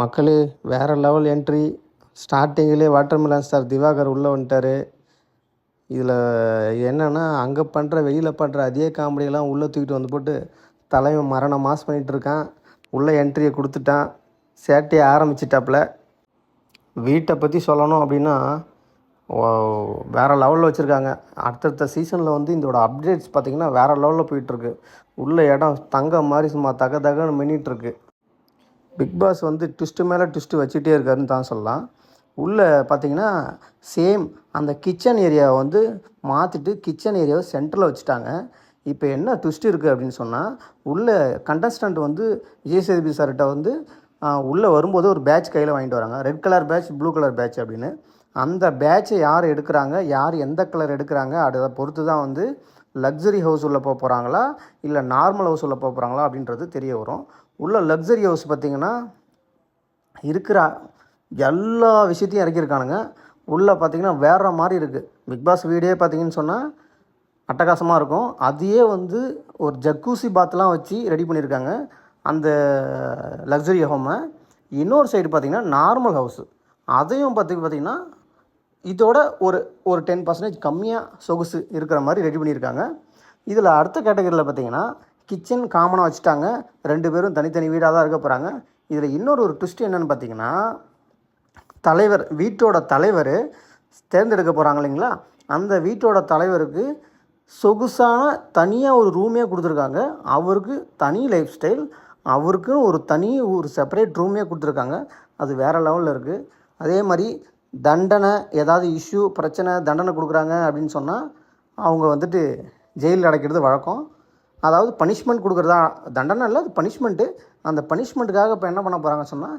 மக்களே வேறு level entry ஸ்டார்டிங்கிலே வாட்டர்மெலன் ஸ்டார் திவாகர் உள்ளே வந்துட்டார். இதில் என்னென்னா அங்கே பண்ணுற வெளியில் பண்ணுற அதே காமெடியெல்லாம் உள்ளே தூக்கிட்டு வந்து போட்டு தலைவன் மரண மாஸ் பண்ணிகிட்டு இருக்கான். உள்ளே என்ட்ரியை கொடுத்துட்டான். சேட்டையை ஆரம்பிச்சிட்டாப்புல. வீட்டை பற்றி சொல்லணும் அப்படின்னா வேறு வேற லெவலில் வச்சுருக்காங்க. அடுத்தடுத்த சீசனில் வந்து இதோட அப்டேட்ஸ் பார்த்திங்கன்னா வேறு லெவலில் போயிட்டுருக்கு உள்ள இடம் தங்க மாதிரி சும்மா தக தகன்னு மின்னிட்டுருக்கு பிக் பாஸ் வந்து ட்விஸ்ட்டு மேலே ட்விஸ்ட்டு வச்சுட்டே இருக்காருன்னு தான் சொல்லலாம். உள்ளே பார்த்தீங்கன்னா சேம் அந்த கிச்சன் ஏரியாவை வந்து மாற்றிட்டு கிச்சன் ஏரியாவை சென்டரில் வச்சுட்டாங்க. இப்போ என்ன ட்விஸ்ட் இருக்குது அப்படின்னு சொன்னால் உள்ள கண்டஸ்டண்ட் வந்து விஜய் சேதுபதி சார்கிட்ட வந்து உள்ளே வரும்போது ஒரு பேட்ச் கையில் வாங்கிட்டு வராங்க. Red colour badge blue colour badge அப்படின்னு. அந்த பேட்சை யார் எடுக்கிறாங்க யார் எந்த கலர் எடுக்கிறாங்க அதை பொறுத்து தான் வந்து லக்ஸரி ஹவுஸ் உள்ளே போக போகிறாங்களா இல்லை நார்மல் ஹவுஸ் உள்ளே போக போகிறாங்களா அப்படின்றது தெரிய வரும். உள்ள லக்ஸரி ஹவுஸ் பார்த்திங்கன்னா இருக்கிற எல்லா விஷயத்தையும் இறக்கியிருக்கானுங்க. உள்ளே பார்த்தீங்கன்னா வேறு மாதிரி இருக்குது பிக் பாஸ் வீடே பார்த்தீங்கன்னு சொன்னால் அட்டகாசமாக இருக்கும். அதையே வந்து ஒரு ஜக்கூசி பாத்லாம் வச்சு ரெடி பண்ணியிருக்காங்க. அந்த லக்ஸரி ஹோமை இன்னொரு சைடு பார்த்திங்கன்னா நார்மல் ஹவுஸு அதையும் பார்த்து பார்த்திங்கன்னா இதோட ஒரு ஒரு டென் பர்சன்டேஜ் கம்மியாக சொகுசு இருக்கிற மாதிரி ரெடி பண்ணியிருக்காங்க. இதில் அடுத்த கேட்டகரியில் பார்த்தீங்கன்னா கிச்சன் காமனாக வச்சுட்டாங்க. ரெண்டு பேரும் தனித்தனி வீடாக தான் இருக்க போகிறாங்க இதில் இன்னொரு ஒரு ட்விஸ்ட் என்னென்னு பார்த்தீங்கன்னா தலைவர் வீட்டோட தலைவர் தேர்ந்தெடுக்க போகிறாங்க இல்லைங்களா? அந்த வீட்டோட தலைவருக்கு சொகுசான தனியாக ஒரு ரூமே கொடுத்துருக்காங்க. அவருக்கு தனி லைஃப் ஸ்டைல் அவருக்குன்னு ஒரு தனி ஒரு செப்பரேட் ரூமே கொடுத்துருக்காங்க. அது வேறு லெவலில் இருக்குது அதே மாதிரி தண்டனை ஏதாவது இஷ்யூ பிரச்சனை தண்டனை கொடுக்குறாங்க அப்படின்னு சொன்னால் அவங்க வந்துட்டு ஜெயிலில் அடைக்கிறது வழக்கம். அதாவது பனிஷ்மெண்ட் கொடுக்குறதா? தண்டனை இல்லை அது பனிஷ்மெண்ட்டு அந்த பனிஷ்மெண்ட்டுக்காக இப்போ என்ன பண்ண போகிறாங்க சொன்னால்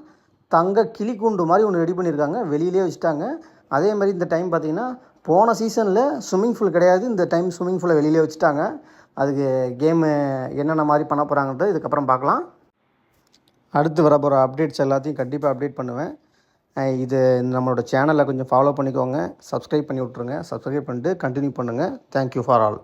தங்க கிளி கூண்டு மாதிரி ஒன்று ரெடி பண்ணியிருக்காங்க வெளியிலே வச்சுட்டாங்க. அதே மாதிரி இந்த டைம் பார்த்தீங்கன்னா போன சீசனில் ஸ்விம்மிங் பூல் கிடையாது. இந்த டைம் ஸ்விம்மிங் பூலை வெளியிலே வச்சுட்டாங்க. அதுக்கு கேமு என்னென்ன மாதிரி பண்ண போகிறாங்கன்றது இதுக்கப்புறம் பார்க்கலாம். அடுத்து வரப்போகிற அப்டேட்ஸ் எல்லாத்தையும் கண்டிப்பாக அப்டேட் பண்ணுவேன். இது நம்மளோட சேனலை கொஞ்சம் ஃபாலோ பண்ணிக்கோங்க. சப்ஸ்கிரைப் பண்ணி விட்ருங்க சப்ஸ்கிரைப் பண்ணிட்டு கண்டினியூ பண்ணுங்கள் தேங்க்யூ ஃபார் ஆல்